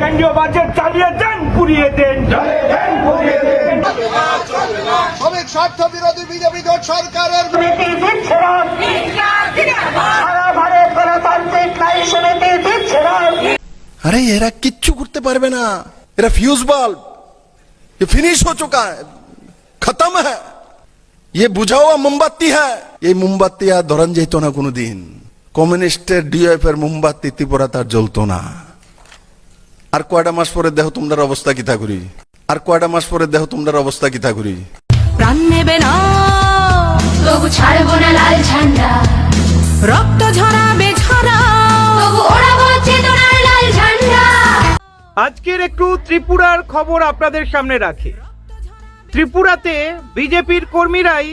কেন্দ্রীয় বাজেট চালিয়ে দেন পুড়িয়ে দেন শ্রমিক স্বার্থ বিরোধী বিজেপি জোট সরকারের সমিতি দিচ্ছে না সারা ভারত গণতান্ত্রিক নারী সমিতি দিচ্ছে না अरे एरा किच्चू करते पारबे ना एरा फ्यूज बल्ब ये फिनिश हो चुका है खत्म है ये बुझा हुआ मोमबत्ती है এই মোমবাতি আর ধরান যেত না কোনোদিন কমিউনিস্টের ডিএফ এর মোমবাতি ত্রিপুরা তার জ্বলতো না আর কয়টা মাস পরে দেহ তোমরা অবস্থা কি করি আর কয়টা মাস পরে দেহ তোমরা অবস্থা কি করি প্রাণ নেবে না। তবু ছাড়বো না লাল ঝান্ডা। রক্ত ঝরাবে ঝরা। তবু ওড়াবো চেতনার লাল ঝান্ডা। আজকের একটু ত্রিপুরার খবর আপনাদের সামনে রাখে। ত্রিপুরাতে বিজেপির কর্মীরাই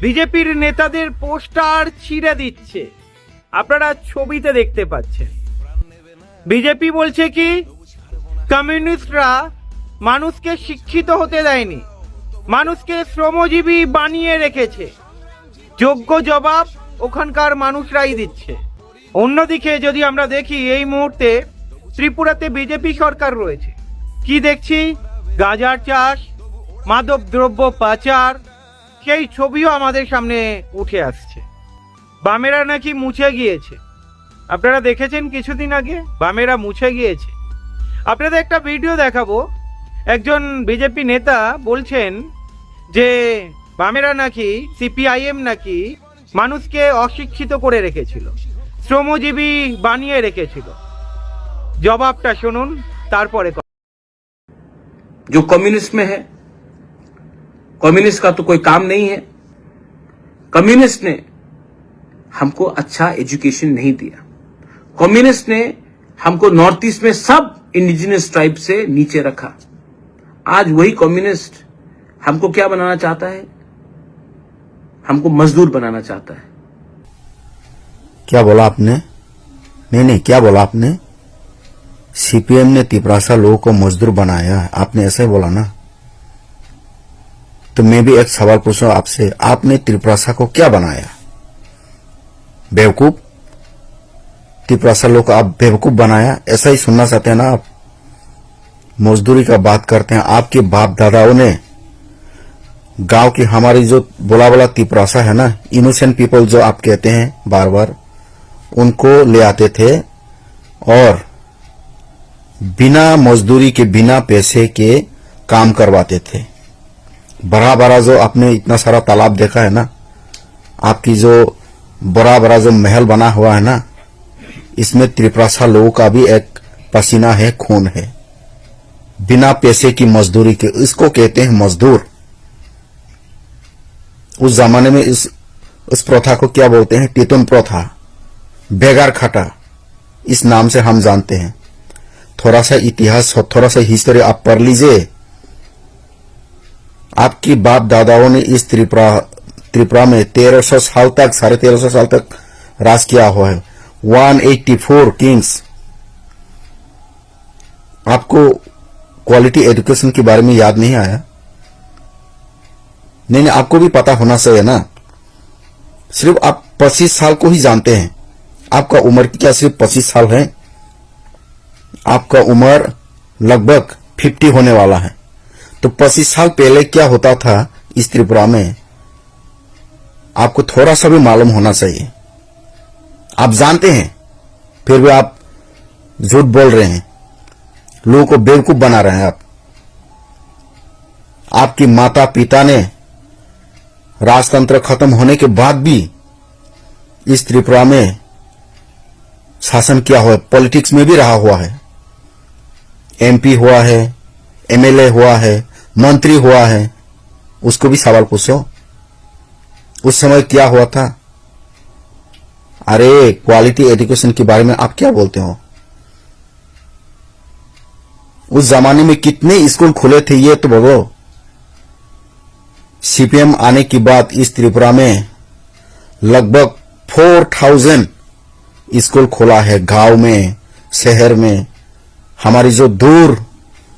বিজেপির নেতাদের পোস্টার ছিঁড়ে দিচ্ছে। আপনারা ছবিতে দেখতে পাচ্ছেন। বিজেপি বলছে কি কমিউনিস্টরা মানুষকে শিক্ষিত হতে দেয়নি। মানুষকে শ্রমজীবী বানিয়ে রেখেছে। যোগ্য জবাব ওখানকার মানুষরাই দিচ্ছে। অন্যদিকে যদি আমরা দেখি, এই মুহূর্তে ত্রিপুরাতে বিজেপি সরকার রয়েছে। কি দেখছি? গাজার চাষ, মাদক দ্রব্য পাচার, সেই ছবিও আমাদের সামনে উঠে আসছে। বামেরা নাকি মুছে গিয়েছে। আপনারা দেখেছেন কিছুদিন আগে বামেরা মুছে গিয়েছে। আপনাদের একটা ভিডিও দেখাবো একজন বিজেপি নেতা বলছেন যে বামেরা নাকি সিপিআইএম নাকি মানুষকে অশিক্ষিত করে রেখেছিল শ্রমজীবী বানিয়ে রেখেছিল জবাবটা শুনুন তারপরে কথা। जो कम्युनिस्ट में है कम्युनिस्ट का तो कोई काम नहीं है कम्युनिस्ट ने हमको अच्छा एजुकेशन नहीं दिया कम्युनिस्ट ने हमको नॉर्थ ईस्ट में सब इंडिजिनस ट्राइब से नीचे रखा। आज वही कम्युनिस्ट हमको क्या बनाना चाहता है? हमको मजदूर बनाना चाहता है। क्या बोला आपने? नहीं नहीं, क्या बोला आपने? सीपीएम ने तिपरासा लोगों को मजदूर बनाया है। आपने ऐसा ही बोला ना? तो मैं भी एक सवाल पूछूँ आपसे, आपने त्रिपुरासा को क्या बनाया? बेवकूफ़? त्रिपुरासा लोग को आप बेवकूफ़ बनाया, ऐसा ही सुनना चाहते हैं ना आप? मजदूरी का बात करते हैं, आपके बाप दादाओं ने। गाँव की हमारी जो बोला बोला तिपरासा है ना इनोसेंट पीपल जो आप कहते हैं बार बार उनको ले आते थे और बिना मजदूरी के, बिना पैसे के काम करवाते थे। बड़ा बड़ा जो आपने इतना सारा तालाब देखा है ना, आपकी जो बड़ा बड़ा जो महल बना हुआ है ना इसमें त्रिप्रासा लोगों का भी एक पसीना है, खून है। बिना पैसे की मजदूरी के, इसको कहते हैं मजदूर। उस जमाने में इस इस प्रथा को क्या बोलते हैं? टीतुन प्रथा। बेगार खटा। इस नाम से हम जानते हैं। थोड़ा सा इतिहास थोड़ा सा हिस्ट्री आप पढ़ लीजिए। आपकी बाप दादाओं ने इस त्रिपुरा त्रिपुरा में तेरह सौ साल तक, साढ़े तेरह सौ साल तक राज किया हुआ है। 184 किंग्स आपको क्वालिटी एजुकेशन के बारे में याद नहीं आया? नहीं नहीं, आपको भी पता होना चाहिए ना। सिर्फ़ आप पच्चीस साल को ही जानते हैं। आपका उम्र क्या सिर्फ़ पच्चीस साल है? आपका उम्र लगभग फिफ्टी होने वाला है। तो पच्चीस साल पहले क्या होता था इस त्रिपुरा में? आपको थोड़ा सा भी मालूम होना चाहिए। आप जानते हैं, फिर भी आप झूठ बोल रहे हैं। लोगों को बेवकूफ़ बना रहे हैं आप। आपकी माता पिता ने राजतंत्र खत्म होने के बाद भी इस त्रिपुरा में शासन किया हुआ है पॉलिटिक्स में भी रहा हुआ है। एमपी हुआ है एमएलए हुआ है, मंत्री हुआ है, उसको भी सवाल पूछो। उस समय क्या हुआ था? अरे क्वालिटी एजुकेशन के बारे में आप क्या बोलते हो उस जमाने में कितने स्कूल खुले थे ये तो बोलो सीपीएम आने के बाद इस त्रिपुरा में लगभग फोर थाउजेंड स्कूल खोला है गांव में शहर में हमारी जो दूर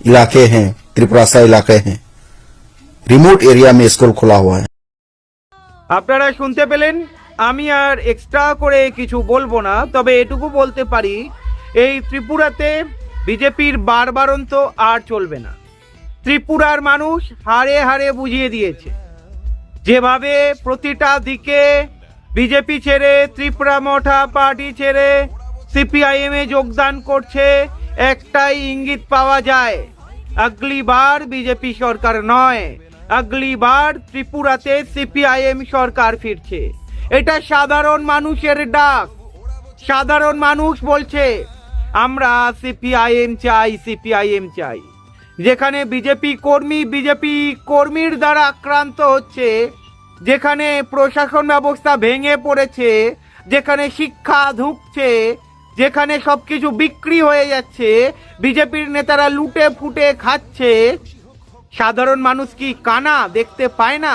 इलाके हैं त्रिपुरासा इलाके हैं रिमोट एरिया में स्कूल खुला हुआ है আপনারা শুনতে পেলেন আমি আর এক্সট্রা করে কিছু বলব না, তবে এটুকু বলতে পারি, এই ত্রিপুরাতে বিজেপির বারবারন্ত আর চলবে না। ত্রিপুরার মানুষ হারে হারে বুঝিয়ে দিয়েছে, যেভাবে প্রতিটা দিকে বিজেপি ছেড়ে, ত্রিপুরা মঠা পার্টি ছেড়ে, সিপিআইএম যোগদান করছে, একটাই ইঙ্গিত পাওয়া যায়, আগলি বার বিজেপি সরকার নয়, আগলি বার ত্রিপুরাতে সিপিআইএম সরকার ফিরছে। এটা সাধারণ মানুষের ডাক। সাধারণ মানুষ বলছে, আমরা সিপিআইএম চাই সিপিআইএম চাই। যেখানে বিজেপি কর্মী, বিজেপি কর্মীর দ্বারা আক্রান্ত হচ্ছে, যেখানে প্রশাসন ব্যবস্থা ভেঙে পড়েছে, যেখানে শিক্ষা ধুঁকছে, যেখানে সবকিছু বিক্রি হয়ে যাচ্ছে, বিজেপির নেতারা লুটে ফুটে খাচ্ছে। সাধারণ মানুষ কি কানা দেখতে পায় না?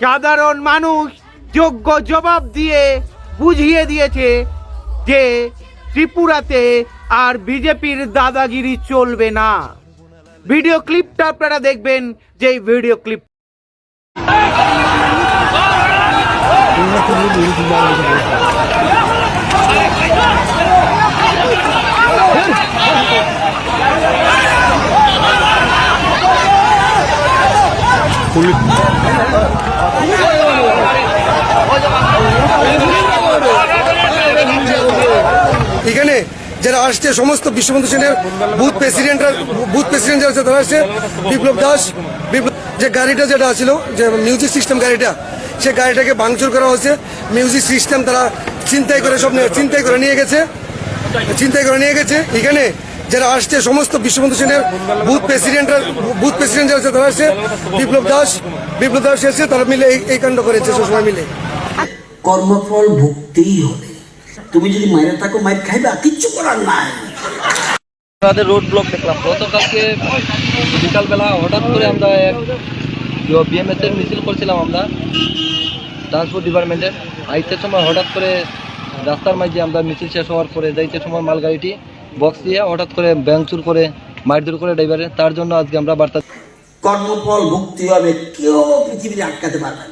সাধারণ মানুষ যোগ্য জবাব দিয়ে বুঝিয়ে দিয়েছে যে ত্রিপুরাতে আর বিজেপির দাদাগিরি চলবে না। ভিডিও ক্লিপটা আপনারা দেখবেন যে ভিডিও ক্লিপ এখানে যারা আসছে, সমস্ত বিশ্ববন্ধু সেনের বুথ প্রেসিডেন্টরা বুথ প্রেসিডেন্ট যারা আছে, তারা আসছে। বিপ্লব দাস, বিপ্লব যে গাড়িটা যেটা ছিল, যে মিউজিক সিস্টেম গাড়িটা, সে গাড়িটাকে ভাঙচুর করা হয়েছে। মিউজিক সিস্টেম তারা চিন্তাই করে সব চিন্তাই করে নিয়ে গেছে। চিন্তাই করে নিয়ে গেছে। এখানে যারা আসছে, সমস্ত বিশ্ববন্ধু সেনের বুথ প্রেসিডেন্টরা বুথ প্রেসিডেন্ট যারা আছে, তারা আসছে। বিপ্লব দাস বিপ্লব দাস এসে তারা মিলে এই- কাণ্ড করেছে সবসময় মিলে। কর্মফল ভুগতেই হবে। তুমি যদি মায়ের থাকো মায়ের খাইবা কিচ্ছু করার নাই। আমাদের রোড ব্লক দেখলাম। গতকালকে বিকালবেলা হঠাৎ করে আমরা এক বিএমএস এর মিছিল করছিলাম আমরা ট্রান্সপোর্ট ডিপার্টমেন্টের আইতে সময় হঠাৎ করে রাস্তার মাঝে আমরা মিছিল শেষ হওয়ার পরে যাইতে সময় মালগাড়িটি বক্স দিয়ে হঠাৎ করে ব্যাংচুর করে মারধর করে ড্রাইভারে তার জন্য আজকে আমরা বার্তা কর্মফল ভুগতে হবে কেউ পৃথিবীতে আটকাতে পারবে না।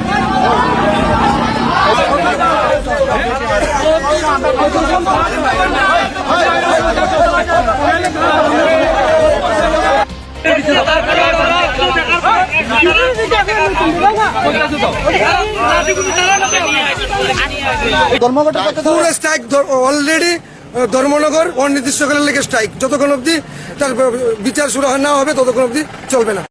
অলরেডি ধর্মনগর অনির্দিষ্টকালের লেগে স্ট্রাইক যতক্ষণ অবধি তার বিচার শুরু না হবে, ততক্ষণ অবধি চলবে না।